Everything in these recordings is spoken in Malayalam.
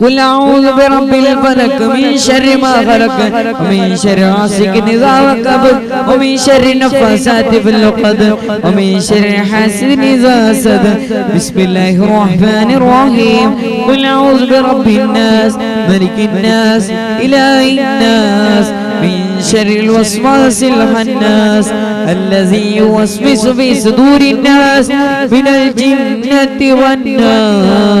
قل أعوذ برب الفلك من شر ما خلق ومن شر غاسق إذا وقب ومن شر النفاثات في العقد ومن شر حاسد إذا حسد بسم الله الرحمن الرحيم. قل أعوذ برب الناس ملك الناس إله الناس من شر الوسواس الخناس الذي يوسوس في صدور الناس من الجنة والناس.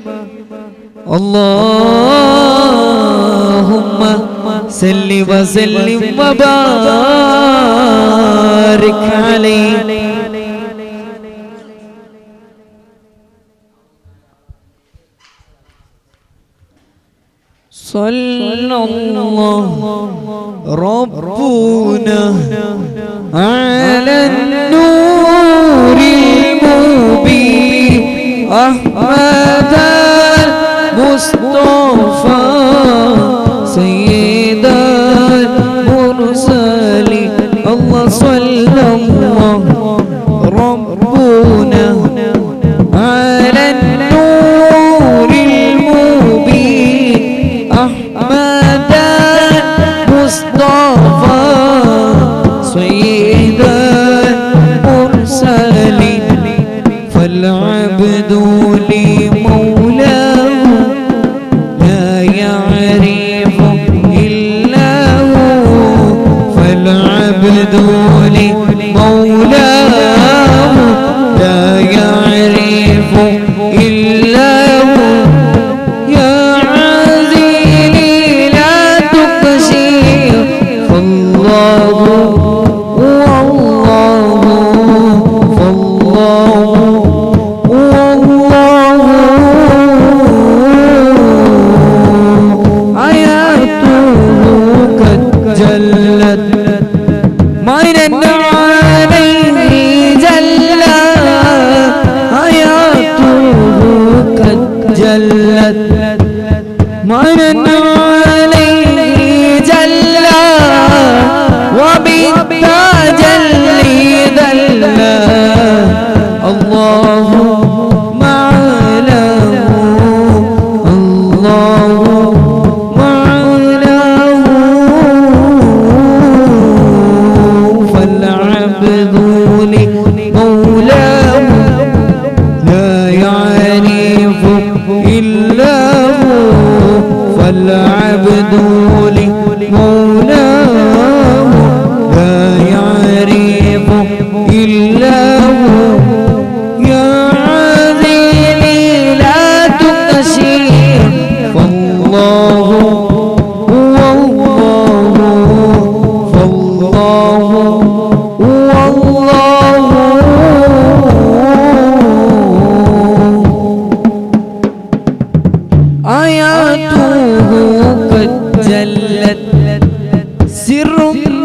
اللهم صل وسلم وبارك عليه. صلى الله ربنا على النور المبين. أحمد busca.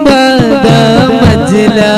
गुंबद मजला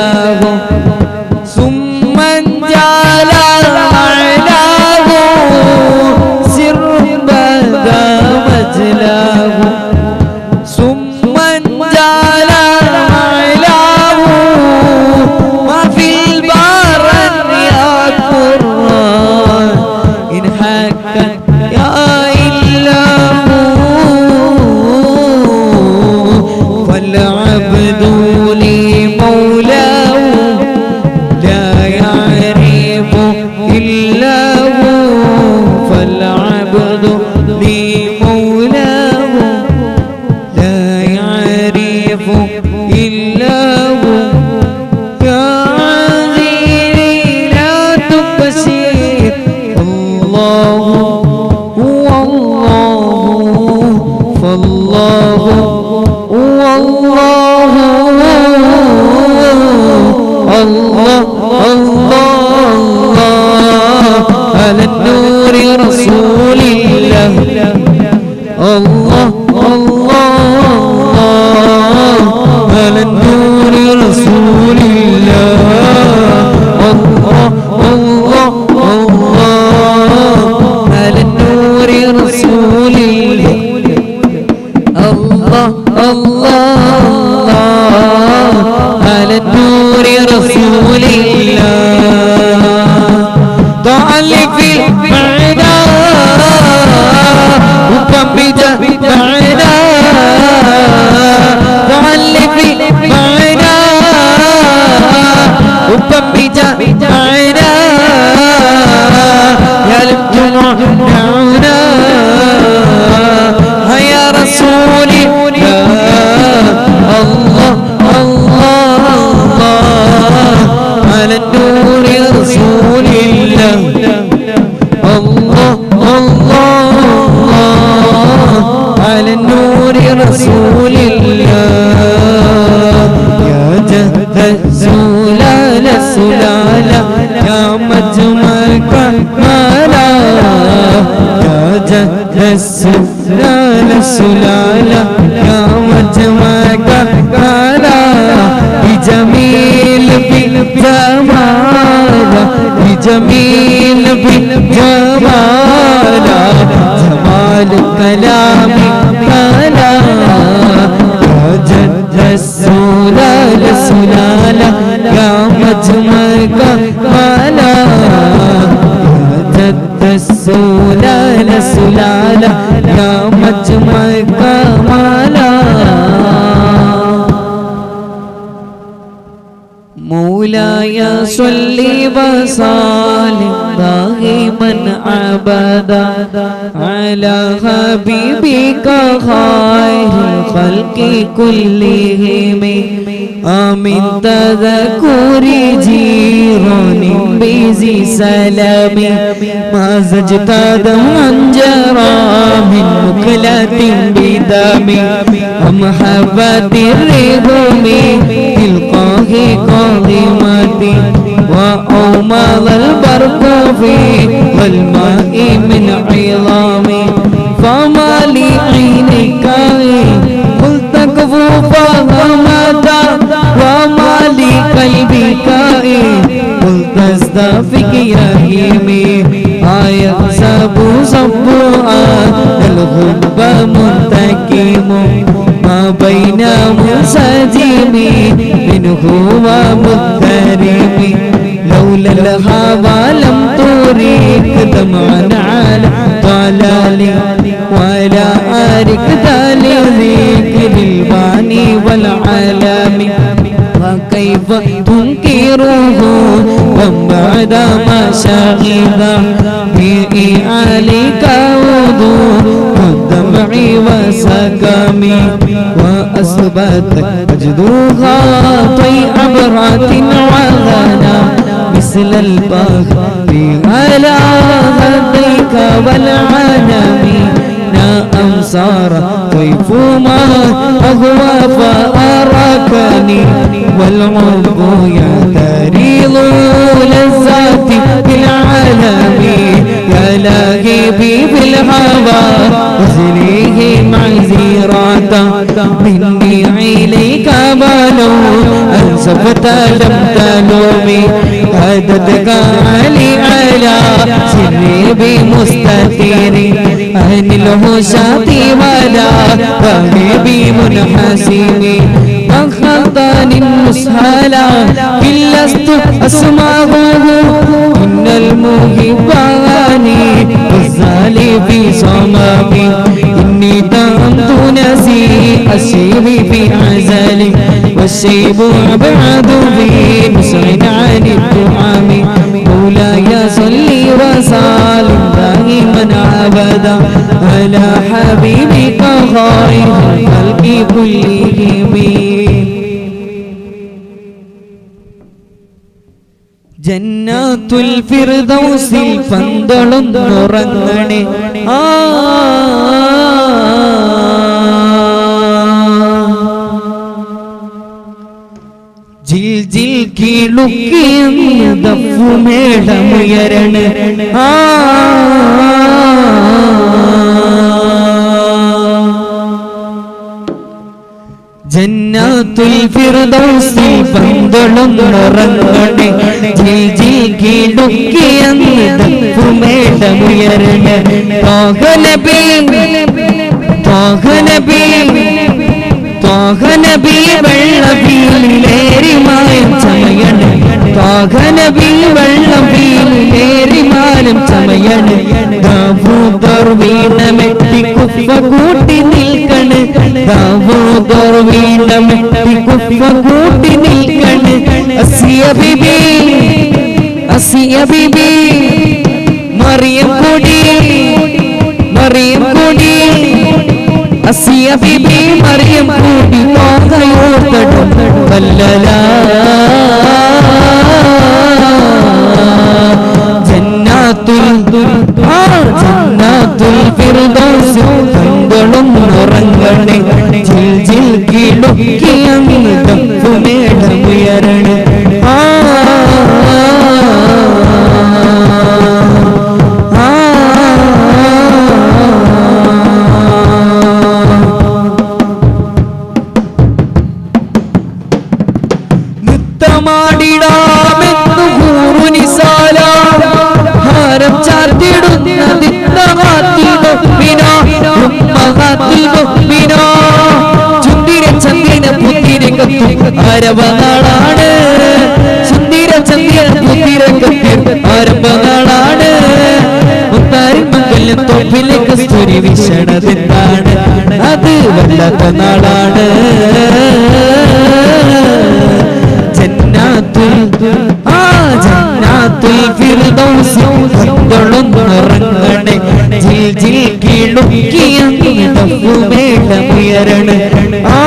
رسول سلالا قامت مكة على بجميل بجمالا بجميل بجمالا. جمال كلام كلا جد رسول سلالا قامت مكة على جد رسول سلالا يا مجمع کمالا مولا یا صلی و صالح الخلق كلهم آمين تذكر جيران بيزي سلام ما زجت دما جرى من مكلة بدم ومحبة الرغم تلقاه قادمتي وأومض البرق في والماء من عظامي فما لي عينيك قلت كفو فهمتا وما لي قلبك قلت استفك يا هيمي آية سبو سبو الغب منتكم ما بين منسجم منه ومضطرب لولا الهوى لم تريك دمعا على ضلالي ولا أرك ذكر الباني والعالم وكيف تنكره وبعد ما شغب به عليك وضوء والدمع وسقمي وأثبتك مجدوها طي عبرات وغنى مثل البحر على هديك والعالم الأمصار طيفهما أغوى فأراكني. والعذب يعترض لذاتي في العالم. يا لاهبي في أزلي معزيراتا مني إليك بالو أنسفت لم تلومي هدتك علي على سري بمستثير أهل الهشاة ولا طالبي منحسيني أخذتني المسهلة إن لست أسمعه إن المهباني والزالي في صمامي. إني دامت نسي الشيب في عزالي والشيب أبعد في مسع عن الطعام مولاي صلي وسلم دائما أبدا على حبيبك خير الخلق كلهم ജന്നാത്തുൽ ഫിർദൗസിൽ പന്തളുന്നുറങ്ങണേ ആ ജിൽ ജിൽ കീഴുക്കിയ ദഫുമേടമുയരണ് ആ. ജന്നാത്തുൽ ഫിർദൗസിൽ പന്തളം നിറങ്ങണെ ജിൽ ജിൽ കീഴുക്കിയെന്ന് ദഫുമേടമുയരണ് പാകനബി പാകനബി തോഹനബി വെള്ളബീലേറി മായം ചമയണേ. തോഹനബി വെള്ളബീലേറി മായം ചമയണേ. വീണമെട്ടി കുഫ കൂട്ടി നിൽക്കണ്. ദാവൂദർ വീണമെട്ടി കുഫ കൂട്ടി നിൽക്കണ്. അസിയ ബിബി അസിയ ബിബി മറിയം കൊടി മറിയം അസിയ ബിബി മറിയം കൂടി പോകയോർത്തടും വല്ലലാ. ജന്നാത്തുൽ ജന്നാത്തുൽ ഫിർദൗസ് കങ്കളും ഉറങ്ങണേ. അത് വല്ലാത്ത നാളാണ് ജന്നാത്തുൽ ആ ജന്നാത്തുൽ ഫിർദൗസ് കണ്ടൊളുന്നുറങ്ങണേ ജിൽ ജിൽ കീഴുക്കിയങ്ങ് തപ്പുമേളമുയരണേ ആ ആ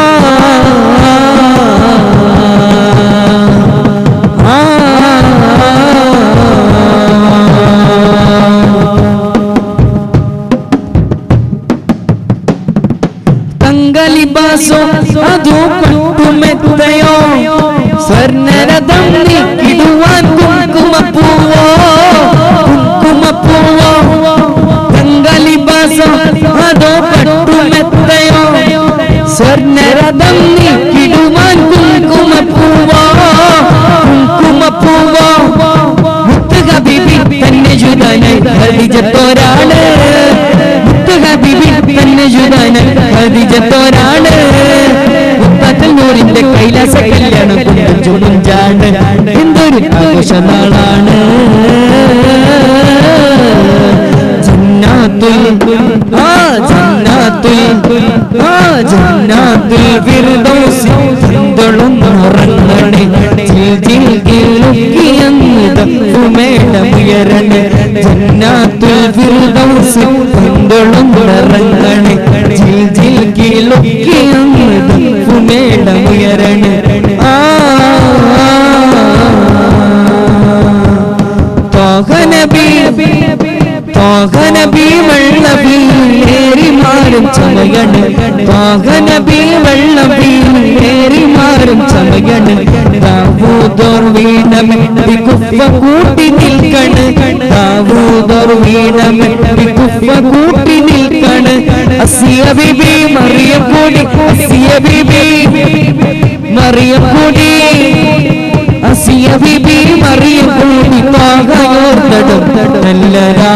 ജന്നാത്തുൽ ആ ജന്നാത്തുൽ ഫിർദൗസ് കണ്ടൊളുന്നുറങ്ങണേ ജിൽ ജിൽ കിലുക്കിയങ്ങ് തപ്പുമേളമുയരണേ ജന്നാത്തുൽ ഫിർദൗസ് കണ്ടൊളുന്നുറങ്ങണേ ജിൽ ജിൽ കിലുക്കിയങ്ങ് തപ്പുമേളമുയരണേ ആ മാറും ചമയണ്. തോഹനബി വെള്ളബീലേറി മാറും ചമയണ്. ദാവൂദോർ വീണമെത്തി കുപ്പ കൂട്ടി നിൽക്കണ്. ദാവൂദോർ വീണമെത്തി കുപ്പ കൂട്ടി നിൽക്കണ്. അസിയ ബിബി മറിയം കൂടി അസിയ ബിബി മറിയം കൂടി അസിയ ബിബി മറിയം കൂടി പാകയോർത്തടും നല്ലരാ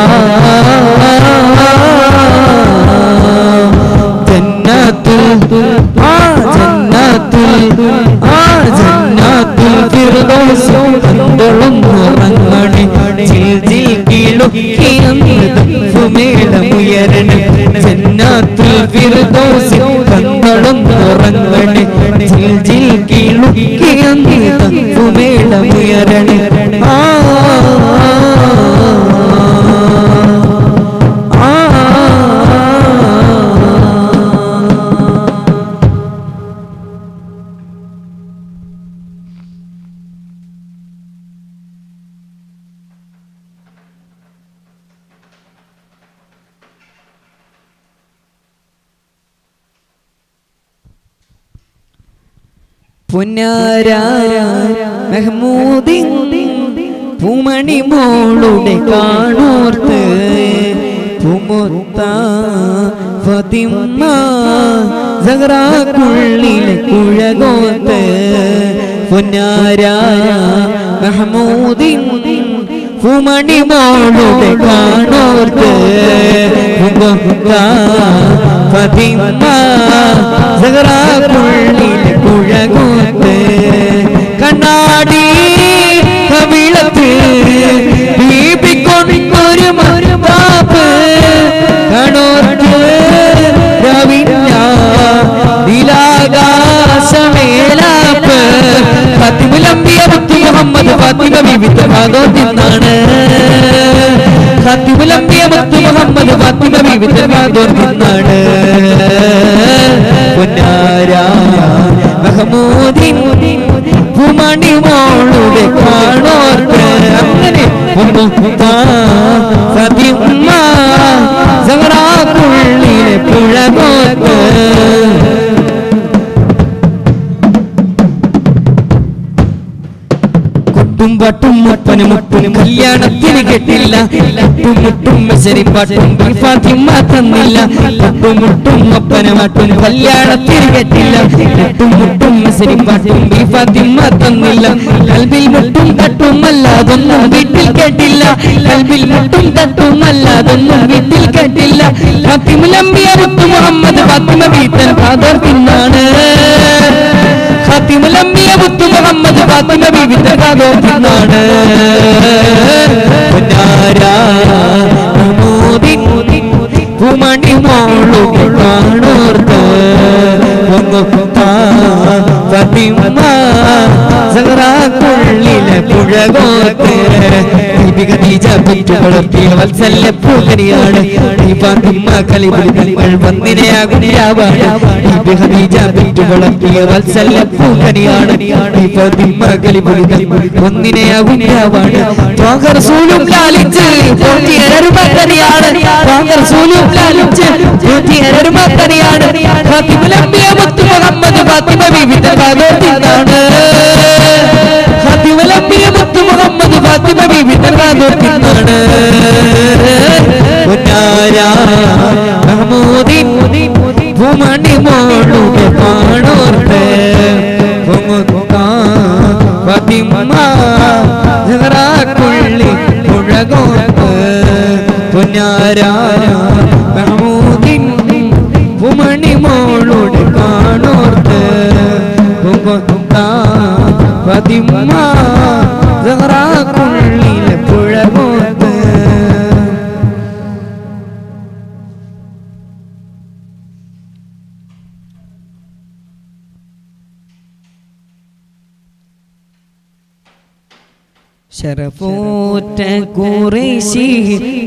ജന്നാത്തുൽ കണ്ണടം കണ്ടളും പുന്നാര മെഹ്മൂദിൻ പൂമണി മോളുടെ കാണോർത്ത് പുമുത്ത ഫതിമ്മ സഹറാക്കുള്ളിൽ കുഴകോത്ത് പൊന്നാര മോളുടെ കാണോർത്ത് ഉമുത്ത ഫതിമ്മ സഹറാക്കുള്ളിലെ കുഴകോത്ത് കണ്ണാടി കവിളത്ത് ദീപിക്കൊണ്ടൊരു മരുമാപ്പ് കണോർത്ത് രവിഞ്ഞ നീലാകാശമേലാപ്പ് ഫത്തിമുലമ്പിയ മുത്തു മുഹമ്മദ് ഫാത്തിമ വിവിധ ഭാഗോത്തിന്നാണ് ഫത്തിമുലമ്പിയ മുത്തു മുഹമ്മദ് ഫാത്തിമ വിവിധ ഭാഗോത്തിന്നാണ് പൊന്നാര മഹമൂദിൻ ഭൂമണി മോളുടെ കാണോർത്ത് അങ്ങനെ സതിമ്മ സഹറാക്കുള്ളിലെ പുഴകോത്ത് കൊട്ടും പാട്ടും മുപ്പനും മുപ്പനും കല്യാണത്തിന് കെട്ടില്ല. മുട്ടും മുട്ടും ശരിപ്പാട്ടും ഫാത്തിമ തന്നില്ല മുട്ടും മുട്ടും ഒപ്പനും മാട്ടും കല്യാണത്തിന് കെട്ടില്ല. മുട്ടും മുട്ടും പാട്ടും ഫാത്തിമ തന്നില്ല കൽബിൽ മുട്ടും തട്ടും അല്ലാതൊന്നും വീട്ടിൽ കേട്ടില്ല. കൽബിൽ മുട്ടും തട്ടും അല്ലാതൊന്നും വീട്ടിൽ കേട്ടില്ല. ഫാത്തിമ മുത്തു മുഹമ്മദ് ഫാത്തിമ വീട്ടൻ ഫാദർ തിന്നാണ്. ഫാത്തിമ മുഹമ്മദ് കാതോത്തിനാണ് ഭൂമണി മോളുകൾ കാണോർത്ത് സഹറാക്കുള്ളിലെ പുഴകോത്ത് ദീപിക നീജ പെറ്റു വളർത്തിയ വത്സല്യ പൂക്കനിയാണ് വളർത്തിയ വത്സല്യ പൂക്കനിയാണ് ഈ ഫാത്തിമ കലിബിൽ നിങ്ങൾ ഒന്നിനെയാകും രാവാണ് ത്വാഗർ സൂലും ലാലിച്ച് പോറ്റിയരുമക്കനിയാണ് ത്വാഗർ ലാലിച്ച് ലംബിയ മുത്തു മുഹമ്മദ് ഫാത്തിമ വിവിധ കാതോത്തിനാണ് ഫാത്തിമ ലംബിയ മുത്തു മുഹമ്മദ് ഫാത്തിമ വിവിധ കാതോത്തിനാണ് മഹമൂദിൻ ഭൂമണി മോളുടെ പാണോർത്ത് ഫാത്തിമ സഹറാക്കുള്ളി പുഴകോർത്ത് പൊന്നാര ഫാത്തിമ ശരഫോറ്റ കുറേശി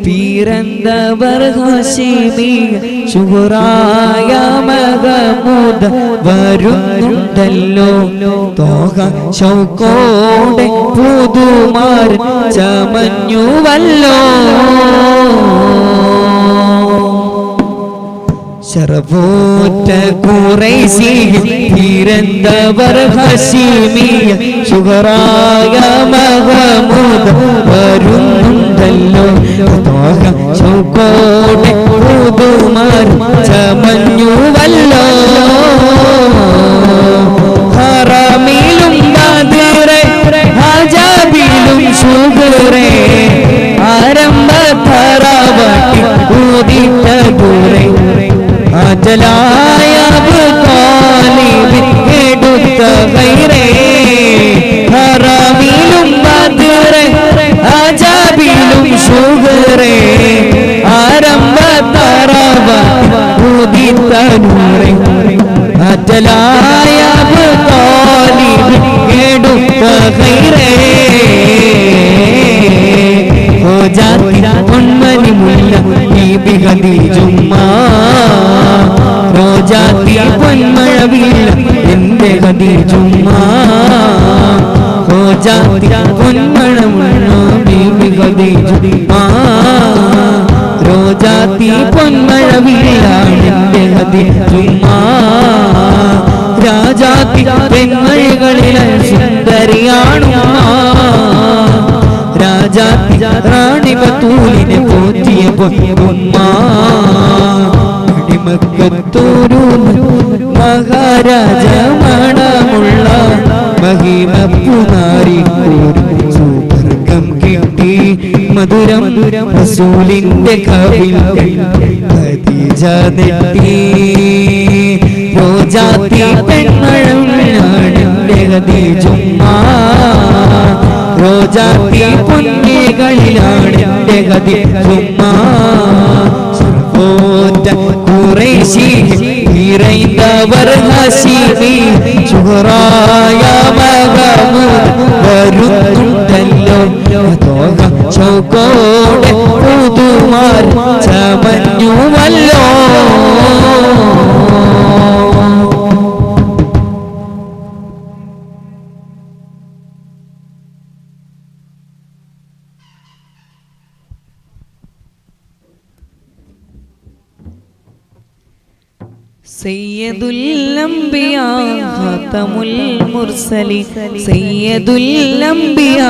പീരന്തവർ ഹസിമി ശുഹറായ മകമുദ വരുന്നുണ്ടല്ലോ. തോഹ ശൗക്കോടെ പുതുമാർ ചമഞ്ഞുവല്ലോ. ശരഫോറ്റ കുറേശി പീരന്തവർ ഹാഷിമിയ ശുഹറായ മഹമൂദ് വരുന്നുണ്ടല്ലോ. തോഹ ശൗക്കോടെ പുതുമാർ ചമഞ്ഞുവല്ലോ. ഹറമിലും ബദറെ ഹജാബിലും ശുഗറെ ആരംഭ തറവാട്ടി ഊതിട്ട ദൂരെ. അജലായ എടുത്ത എടുത്ത കൈറേ ജാതി പൊന്മഴമുള്ള ബീബി ഖദീജുമ്മ റോജാത്തി പൊന്മഴവില്ലാണ് എന്റെ ഖദീജുമ്മ രാജാതി പെൺമഴികളിലെ സുന്ദരിയാണുമ്മ രാജാത്തി റാണി ബത്തൂലിനെ പോറ്റി പോറ്റിയ പൊന്നുമ്മ അടിമക്കത്തോരു മഹിമപ്പുനാരിക്കൂരും സുവർഗം കിട്ടി. മധുരം റസൂലിന്റെ കവിൽ നെട്ടി. രോജാത്തി പെൺമഴം ഞാനെന്റെ ഖദീജുമ്മ രോജാത്തി പൊന്നികളിലാണ് എന്റെ ഖദീജുമ്മ സർവോറ്റ ഖുറൈശി ഇറൈന്തവർ ഹശീമി ചുഹറായ മഹമൂദ് വരുന്നുണ്ടല്ലോ. തോക ചൗക്കോടെ പുതുമാർ ചമഞ്ഞുവല്ലോ. സയ്യദുല്ലംബിയാ ഖാതമുൽ മുർസലി സയ്യദുല്ലംബിയാ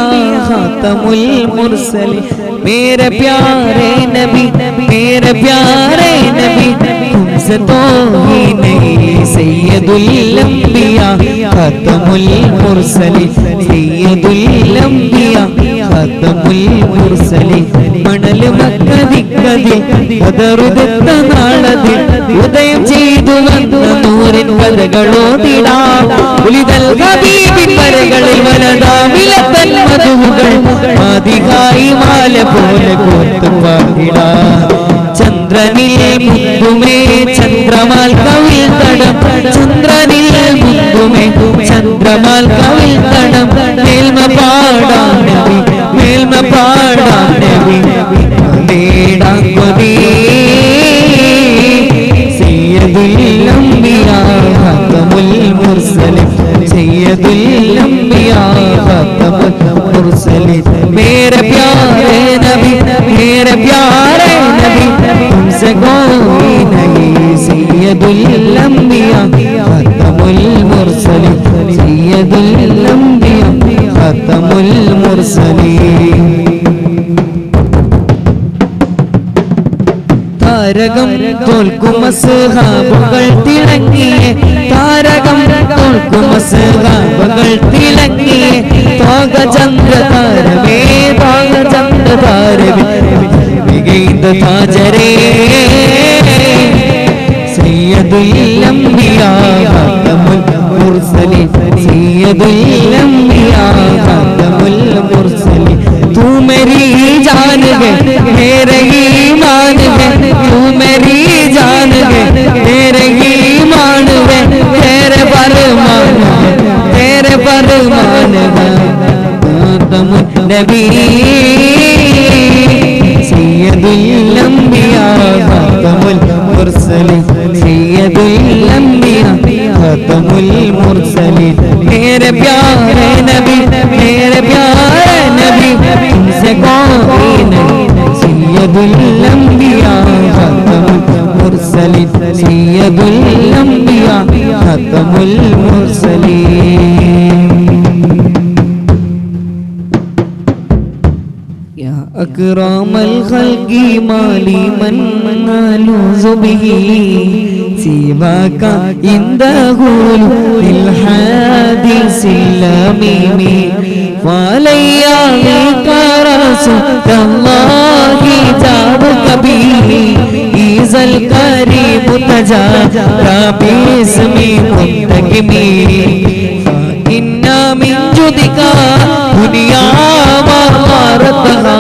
ഖാതമുൽ മുർസലി മേരെ പ്യാരേ നബി മേരെ പ്യാരേ നബി. توہینے سید الانبیاء ختم المرسلین سید الانبیاء ختم المرسلین മണൽ മക്കതിക്കതിൽ കതറുതെത്ത നാളതിൽ ഉദയം ചെയ്തു വന്ന നൂറിൻ കഥകളോതിടാം പുലിതൽ ഹബീബിൻ വരകളിൽ വലതാമില തന്മതുകൾ മതികായി മാല പോലെ കോർത്തു പാടിടാം ചന്ദ്രനിൽ മുത്തുമേ ചന്ദ്രമാൽ കവിൽ തടം. ചന്ദ്രനിൽ മുത്തുമേ ചന്ദ്രമാൽ കവിൽ തടം. മേൽമ പാടാം നബി മേൽമ പാടാം നബി നേടാം കൊതി സയ്യദുൽ അംബിയാ ഖത്തമുൽ മുർസലിൻ ഖത്തമുൽ മുർസലിൻ العالمين سيد الأنبياء ختم المرسلين سيد الأنبياء ختم المرسلين താരകം തോൽക്കും സഹാബുകൾ തിളങ്ങിയ. താരകം തോൽക്കും സഹാബുകൾ തിളങ്ങിയ. ഭാഗചന്ദ്ര താരമേ ഭാഗചന്ദ്ര താരമേ ईद फजरे सैयदुल्लम्बिया तू मेरी जान है मेरे ईमान तू मेरी जान मेरे ईमान है, तेरे फरमान है, तेरे फरमान है। खतमुल नबी أكرم الخلق مالي من نالوز به سواك عنده للحديث اللميم وعلي عليك رسول الله جابك به إذا الكريم تجارى باسم منتقمي فإن من جدك دنيا وغارتها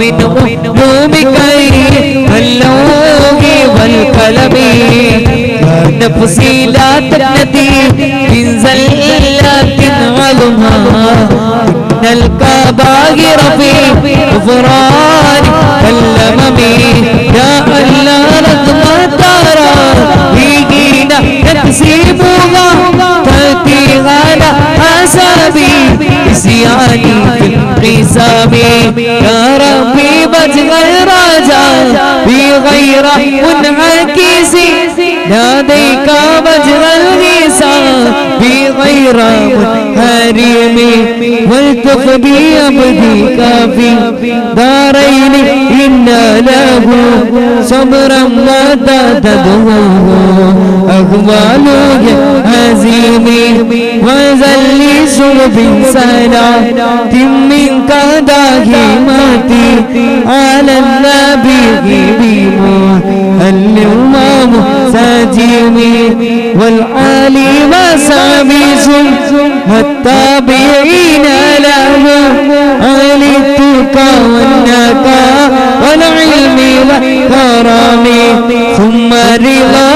ومن علومك اللوح والقلم يا نفسي لا تقنطي من زلات عظمها إن الكبائر في غفران كالأمم يا الله رغم ترى فينا نكسبها تأتي على حسبي نسياني في الحساب يا ربي بجغل راجا بغير منعكس ناديك بجغل غيسا بغير منحرم والتف بأبديك في دارين إن له صبرا وتتدهو أقواله عزيمي ذنب انسانا تمن قداهي ماتي على النبي بما اليوم مساجمي والعالي مسابيز والتابعين له عليتك والنك والعلم والكرم ثم رضا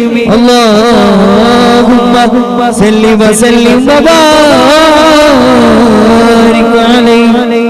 اللهم صل وسلم وبارك عليه